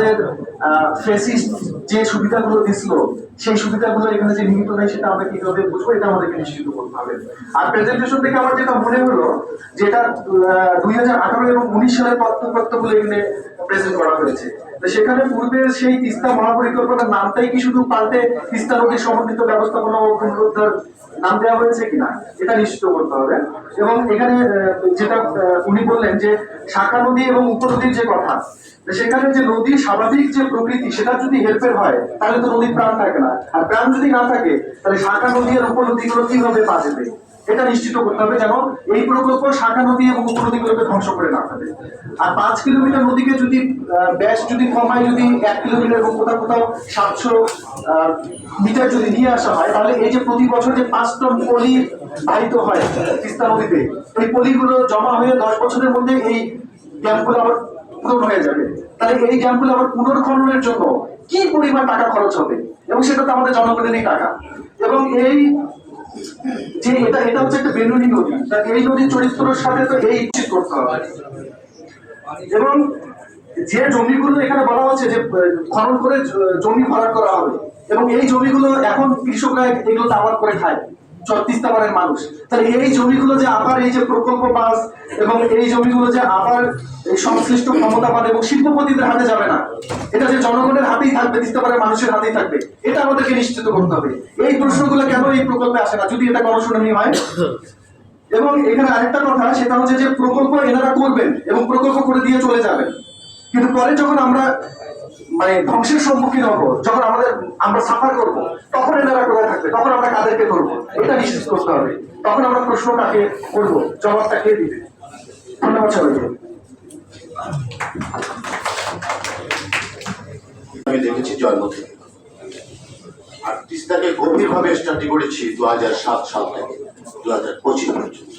আমাদের ফেসিস্ট যে সুবিধাগুলো দিছিল, সেই সুবিধাগুলো এখানে যে নিহিত নেই সেটা আমরা কীভাবে বুঝব, এটা আমাদেরকে নিশ্চিত করতে হবে। আর প্রেজেন্টেশন থেকে আমার যেটা মনে হলো, যেটা দুই হাজার আঠারো এবং উনিশ সালের তথ্যগুলো এখানে প্রেজেন্ট করা হয়েছে। সেখানে পূর্বে সেই তিস্তা মহাপরিকল্পনার নামটাই কি শুধু পাল্টে তিস্তা নদীর সমন্বিত ব্যবস্থাপনা ও পুনরুদ্ধার নাম দেওয়া হয়েছে কিনা, এটা নিশ্চিত করতে হবে। এবং এখানে যেটা উনি বললেন যে শাখা নদী এবং উপনদীর যে কথা সেখানে যে নদীর স্বাভাবিক যে প্রকৃতি, সেটা যদি হেল্পের হয়, তাহলে তো নদীর প্রাণ থাকে না। আর প্রাণ যদি না থাকে, তাহলে শাখা নদী আর উপনদীগুলো কীভাবে বাঁচবে এটা নিশ্চিত করতে হবে যেন এই প্রকল্প শাখা নদী এবং উপনদীগুলোকে ধ্বংস করে না ফেলে। আর পাঁচ কিলোমিটার নদীকে যদি ব্যাস যদি কমায় যদি এক কিলোমিটার এবং কোথাও কোথাও সাতশো মিটার যদি নিয়ে আসা হয়, তাহলে এই যে প্রতি বছর যে পাঁচ টন পলি বাহিত হয় তিস্তা নদীতে, এই পলিগুলো জমা হয়ে দশ বছরের মধ্যে এই ড্যামগুলো আবার পূরণ হয়ে যাবে। তাহলে এই ড্যামগুলো আবার পুনর্খননের জন্য কি পরিমাণ টাকা খরচ হবে? এবং সেটা তো আমাদের জনগণেরই টাকা। এবং এই যে এটা এটা হচ্ছে একটা নদী। এই নদীর চরিত্রের সাথে তো এই করতে হবে। এবং যে জমিগুলো এখানে বলা হচ্ছে যে খনন করে জমি ভরাট করা হবে, এবং এই জমিগুলো এখন কৃষকরা এগুলো করে খায়। তিস্তাবাড়ের মানুষ। তাহলে এই জমিগুলো যে আবার এই যে প্রকল্প বাস এবং এই জমিগুলো যে আবার সংশ্লিষ্ট ক্ষমতাবান এবং শিল্পপতিদের হাতে যাবে না, এটা যে জনগণের থাকবে পারে মানুষের হাতেই থাকবে। এটা আমাদেরকে নিশ্চিত করতে হবে। এই প্রশ্নগুলো কেন এই প্রকল্পে আসে না? যদি এটা গণশুনানি হয়। এবং এখানে আরেকটা কথা, সেটা হচ্ছে যে প্রকল্প এনারা করবেন এবং প্রকল্প করে দিয়ে চলে যাবেন। কিন্তু পরে যখন আমরা মানে ধ্বংসের সম্মুখীন হব, যখন আমাদের, আমরা সাফার করব, তখন এনারা কোথায় থাকবে? তখন আমরা কাদেরকে ধরবো? এটা নিশ্চিত করতে হবে। তখন আমরা প্রশ্নটাকে করব, জবাবটা কে দিবে? ধন্যবাদ সবাইকে। আমি দেখেছি জন্ম থেকে। আর তিস্তাকে গভীরভাবে স্টাডি করেছি দু হাজার সাত সাল থেকে দু হাজার পঁচিশ পর্যন্ত।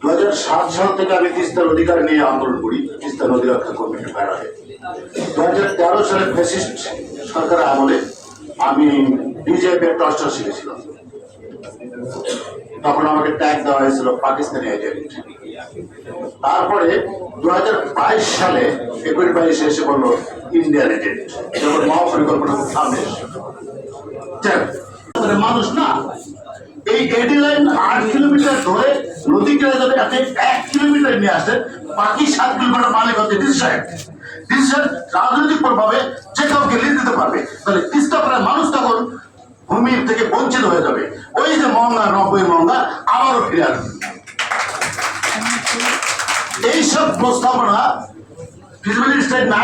দু হাজার সাত সাল থেকে আমি তিস্তার অধিকার নিয়ে আন্দোলন করি তিস্তা নদী রক্ষা কমিটি বেড়া হয়ে। দু হাজার তেরো সালে ফ্যাসিস্ট সরকারের আমলে আমি বিজেপি টর্চার শিখেছিলাম তখন আমাকে ট্যাগ দেওয়া হয়েছিল পাকিস্তানি এজেন্ট তারপরে দু হাজার বাইশ সালে একুশ বাইশে এসে বলল ইন্ডিয়ান এজেন্ট যখন মহাপরিকল্পনা সামনে এসে। মানুষ না, এই এডি লাইন আট কিলোমিটার ধরে নদী কেটে যাবে তাতে এক কিলোমিটার নিয়ে আসে, বাকি সাত কিলোমিটার মালিক হচ্ছে ডিসিশন ডিসিশন রাজনৈতিক প্রভাবে যে কাউকে লিড দিতে পারবে, তাহলে তিস্তা প্রায় মানুষ তখন ভূমির থেকে বঞ্চিত হয়ে যাবে। ওই যে মহঙ্গা, নব্বই মহঙ্গা, আবারও ফিরে আসবে। এইসব প্রস্তাবনা ফিজিবিলিটি স্টাডি না